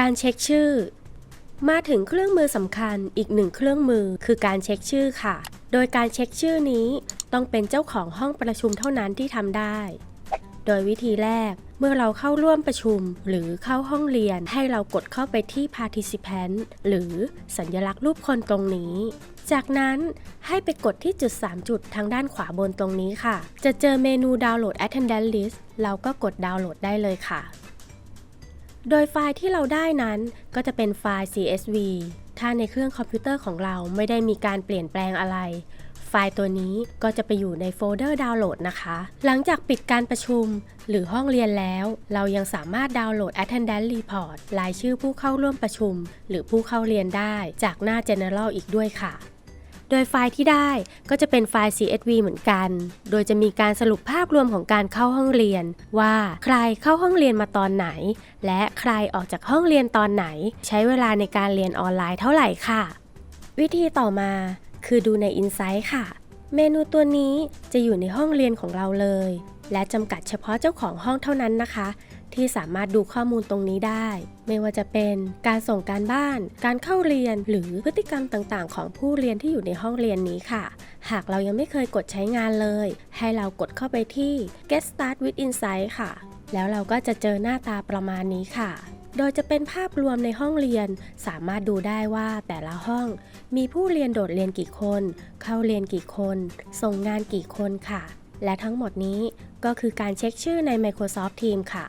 การเช็คชื่อ มาถึงเครื่องมือสำคัญอีกหนึ่งเครื่องมือคือการเช็คชื่อค่ะ โดยการเช็คชื่อนี้ต้องเป็นเจ้าของห้องประชุมเท่านั้นที่ทำได้ โดยวิธีแรกเมื่อเราเข้าร่วมประชุมหรือเข้าห้องเรียนให้เรากดเข้าไปที่ participant หรือสัญลักษณ์รูปคนตรงนี้ จากนั้นให้ไปกดที่จุด 3 จุดทางด้านขวาบนตรงนี้ค่ะ จะเจอเมนูดาวน์โหลด attendance list เราก็กดดาวน์โหลดได้เลยค่ะ โดยไฟล์ที่เราได้นั้นก็จะเป็นไฟล์ CSV ถ้าในเครื่องคอมพิวเตอร์ของเราไม่ได้มีการเปลี่ยนแปลงอะไร ไฟล์ตัวนี้ก็จะไปอยู่ในโฟลเดอร์ดาวน์โหลดนะคะ หลังจากปิดการประชุมหรือห้องเรียนแล้ว เรายังสามารถดาวน์โหลด attendance report รายชื่อผู้เข้าร่วมประชุม หรือผู้เข้าเรียนได้จากหน้า general อีกด้วยค่ะ โดยไฟล์ที่ได้ก็จะเป็นไฟล์ CSV เหมือนกัน โดยจะมีการสรุปภาพรวมของการเข้าห้องเรียน ว่าใครเข้าห้องเรียนมาตอนไหน และใครออกจากห้องเรียนตอนไหน ใช้เวลาในการเรียนออนไลน์เท่าไหร่ค่ะ วิธีต่อมาคือดูใน Insight ค่ะ เมนูตัวนี้จะอยู่ในห้องเรียนของเราเลย และจำกัดเฉพาะเจ้าของห้องเท่านั้นนะคะ ที่สามารถดูข้อมูลตรงนี้ได้ ไม่ว่าจะเป็นการส่งการบ้าน การเข้าเรียนหรือพฤติกรรมต่างๆ ของผู้เรียนที่อยู่ในห้องเรียนนี้ค่ะ หากเรายังไม่เคยกดใช้งานเลย ให้เรากดเข้าไปที่ Get Start with Insight ค่ะ แล้วเราก็จะเจอหน้าตาประมาณนี้ค่ะโดยจะเป็นภาพรวมในห้องเรียน สามารถดูได้ว่าแต่ละห้อง มีผู้เรียนโดดเรียนกี่คน เข้าเรียนกี่คน ส่งงานกี่คนค่ะ และทั้งหมดนี้ก็คือการเช็คชื่อใน Microsoft Teams ค่ะ